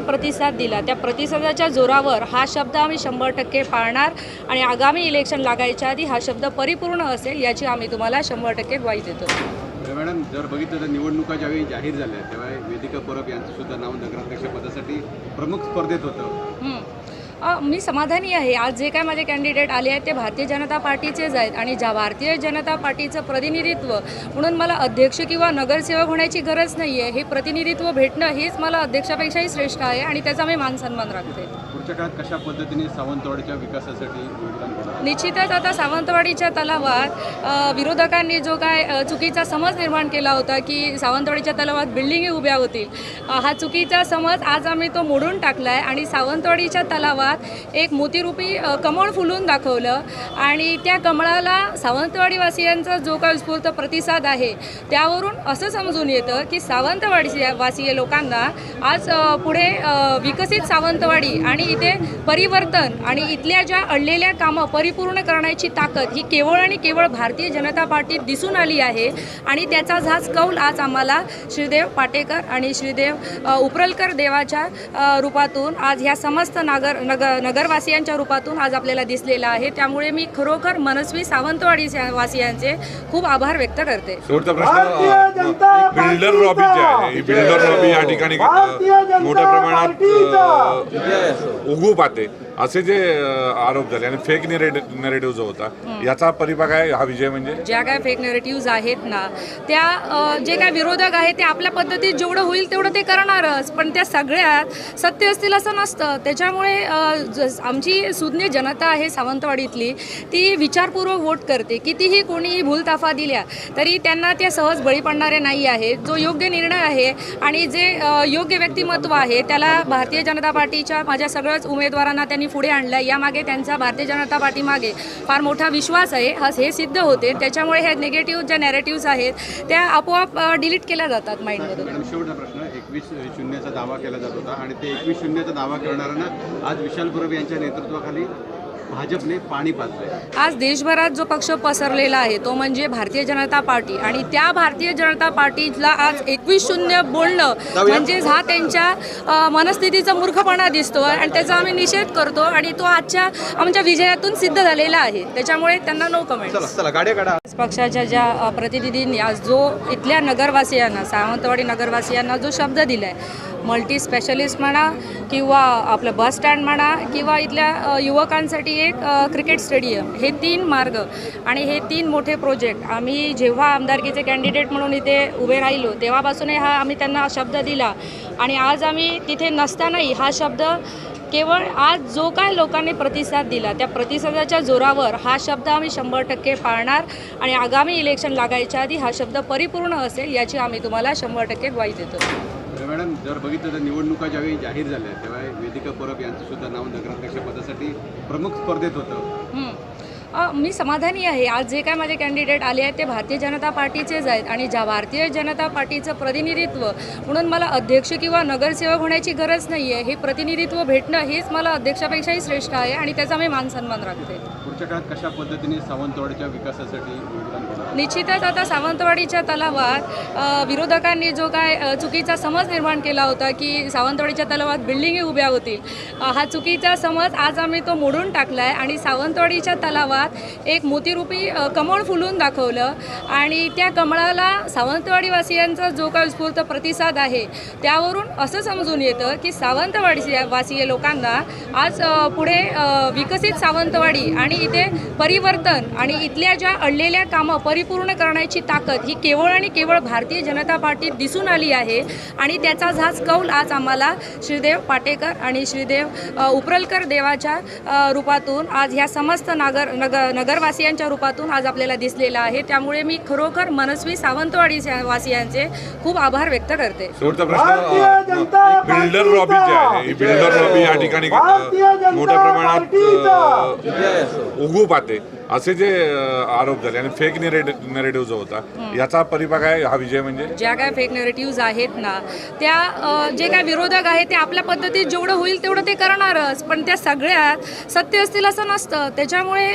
प्रतिसाद दिला. त्या प्रतिसादाच्या जोरावर हा शब्द आम्ही शंभर टक्के पाळणार आणि आगामी इलेक्शन लागायच्या आधी हा शब्द परिपूर्ण असेल याची आम्ही तुम्हाला शंभर टक्के ग्वाही देतो. मॅडम जर बघितलं तर निवडणुका ज्यावेळी जाहीर झाल्या तेव्हा वेदिका परब यांचं सुद्धा नाव नगराध्यक्ष पदासाठी प्रमुख स्पर्धेत होतं. मी समाधानी आहे. आज जे काय माझे कॅन्डिडेट आले आहेत ते भारतीय जनता पार्टीचेच आहेत आणि ज्या भारतीय जनता पार्टीचं प्रतिनिधित्व म्हणून मला अध्यक्ष किंवा नगरसेवक होण्याची गरज नाही आहे हे प्रतिनिधित्व भेटणं हेच मला अध्यक्षापेक्षाही श्रेष्ठ आहे आणि त्याचा मी मानसन्मान राखते पुढच्या काळात कशा पद्धतीने सावंतवाडीच्या विकासासाठी निश्चितच आता सावंतवाडीच्या तलावात विरोधकांनी जो काय चुकीचा समज निर्माण केला होता की सावंतवाडीच्या तलावात बिल्डिंगी उभ्या होतील. हा चुकीचा समज आज आम्ही तो मोडून टाकला आहे आणि सावंतवाडीच्या तलावात एक मोतीरूपी कमळ फुलून दाखवलं आणि त्या कमळाला सावंतवाडीवासियांचा जो काय उत्स्फूर्त प्रतिसाद आहे त्यावरून असं समजून येतं की सावंतवाडी वासीय लोकांना आज पुढे विकसित सावंतवाडी आणि इथे परिवर्तन आणि इथल्या ज्या अडलेल्या कामं परिपूर्ण करण्याची ताकद ही केवळ आणि केवळ भारतीय जनता पार्टीत दिसून आली आहे. आणि त्याचा झाच कौल आज आम्हाला श्रीदेव पाटेकर आणि श्रीदेव उपरलकर देवाच्या रूपातून आज ह्या समस्त नागर नगर नगरवासियांच्या रूपातून आज आपल्याला दिसलेला आहे. त्यामुळे मी खरोखर मनस्वी सावंतवाडी वासियांचे खूप आभार व्यक्त करते. बिल्डर लॉबी जी आहे ही बिल्डर लॉबी या ठिकाणी मोठ्या प्रमाणात पार्टीचा. असे जे आरोप झाले आणि फेक नेरेटिव्ह जो होता याचा परिपाक आहे हा विजय म्हणजे? ज्या काय फेक नेरेटिव्ज आहेत ना त्या जे काय विरोधक आहेत ते आपल्या पद्धतीत जेवढं होईल तेवढं ते करणारच. पण त्या सगळ्यात सत्य असतील असं नसतं. त्याच्यामुळे आमची सुज्ञ जनता आहे सावंतवाडीतली ती विचारपूर्वक वोट करते. कितीही कोणीही भूलताफा दिल्या तरी त्यांना त्या सहज बळी पडणारे नाही आहेत जो योग्य निर्णय आहे आणि जे योग्य व्यक्तिमत्व आहे त्याला भारतीय जनता पार्टीच्या माझ्या सगळ्याच उमेदवारांना त्यांनी त्यांनी पुढे आणलं. यामागे त्यांचा भारतीय जनता पार्टीमागे फार मोठा विश्वास आहे. हा हे सिद्ध होते. त्याच्यामुळे ह्या निगेटिव्ह ज्या नॅरेटिव्ज आहेत त्या आपोआप डिलीट केल्या जातात माइंडमधून शेवटचा प्रश्न. एकवीस शून्याचा दावा केला जात होता आणि ते एकवीस शून्याचा दावा करणाऱ्यांना आज विशाल परब यांच्या नेतृत्वाखाली भाजपने पाणी पाजलंय. आज देशभरात जो पक्ष पसरलेला आहे तो म्हणजे भारतीय जनता पार्टी. आणि त्या भारतीय जनता पार्टीला आज एकवीस शून्य बोलणं म्हणजेच हा त्यांच्या मनस्थितीचा मूर्खपणा दिसतो आणि त्याचा आम्ही निषेध करतो आणि तो आजच्या आमच्या विजयातून सिद्ध झालेला आहे. त्याच्यामुळे त्यांना नो कमेंट पक्षाच्या ज्या प्रतिनिधींनी आज जो इथल्या नगरवासियांना सावंतवाडी नगरवासियांना जो शब्द दिला आहे मल्टी स्पेशलिस्ट म्हणा किंवा आपलं बस स्टँड म्हणा किंवा इथल्या युवकांसाठी एक क्रिकेट स्टेडियम. हे तीन मार्ग आणि हे तीन मोठे प्रोजेक्ट. आम्ही जेव्हा आमदारकीचे कॅन्डिडेट म्हणून इथे उभे राहिलो तेव्हापासूनही हा आम्ही त्यांना शब्द दिला. आणि आज आम्ही तिथे नसतानाही हा शब्द केवळ आज जो काय लोकांनी प्रतिसाद दिला त्या प्रतिसादाच्या जोरावर हा शब्द आम्ही शंभर टक्के पाळणार आणि आगामी इलेक्शन लागायच्या आधी हा शब्द परिपूर्ण असेल याची आम्ही तुम्हाला शंभर टक्के ग्वाही देतो. तर मॅडम जर बघितलं तर निवडणुका ज्यावेळी जाहीर झाल्या तेव्हा वेदिका परब यांचं सुद्धा नाव नगराध्यक्ष पदासाठी प्रमुख स्पर्धेत होतं. मी समाधानी आहे. आज जे काय माझे कॅन्डिडेट आले आहेत ते भारतीय जनता पार्टीचेच आहेत आणि ज्या भारतीय जनता पार्टीचं प्रतिनिधित्व म्हणून मला अध्यक्ष किंवा नगरसेवक होण्याची गरज नाही आहे हे प्रतिनिधित्व भेटणं हेच मला अध्यक्षापेक्षाही श्रेष्ठ आहे आणि त्याचा मी मानसन्मान राखते. पुढच्या काळात कशा पद्धतीने सावंतवाडीच्या विकासासाठी निश्चितच आता सावंतवाडीच्या तलावात विरोधकांनी जो काय चुकीचा समज निर्माण केला होता की सावंतवाडीच्या तलावात बिल्डिंगी उभ्या होतील. हा चुकीचा समज आज आम्ही तो मोडून टाकला आहे आणि सावंतवाडीच्या तलावात एक मोतीरूपी कमळ फुलून दाखवलं आणि त्या कमळाला सावंतवाडीवासियांचा जो काय उत्स्फूर्त प्रतिसाद आहे त्यावरून असं समजून येतं की सावंतवाडी वासीय लोकांना आज पुढे विकसित सावंतवाडी आणि इथे परिवर्तन आणि इथल्या ज्या अडलेल्या कामं परिपूर्ण करण्याची ताकद ही केवळ आणि केवळ भारतीय जनता पार्टीत दिसून आली आहे. आणि त्याचा झाच कौल आज आम्हाला श्रीदेव पाटेकर आणि श्रीदेव उपरलकर देवाच्या रूपातून आज ह्या समस्त नागर नगर नगरवासियांच्या रूपातून आज आपल्याला दिसलेला आहे. त्यामुळे मी खरोखर मनस्वी सावंतवाडी वासियांचे खूप आभार व्यक्त करते. बिल्डर लॉबी जी आहे ही बिल्डर लॉबी या ठिकाणी भारतीय जनता मोठ्या प्रमाणात उगू पाहते असे जे आरोप झाले आणि फेक नेरेटिव्ह जो होता याचा परिपाक आहे हा विजय म्हणजे? ज्या काय फेक नेरेटिव्ज आहेत ना त्या जे काय विरोधक आहेत ते आपल्या पद्धतीत जेवढं होईल तेवढं ते करणारच. पण त्या सगळ्यात सत्य असतील असं नसतं. त्याच्यामुळे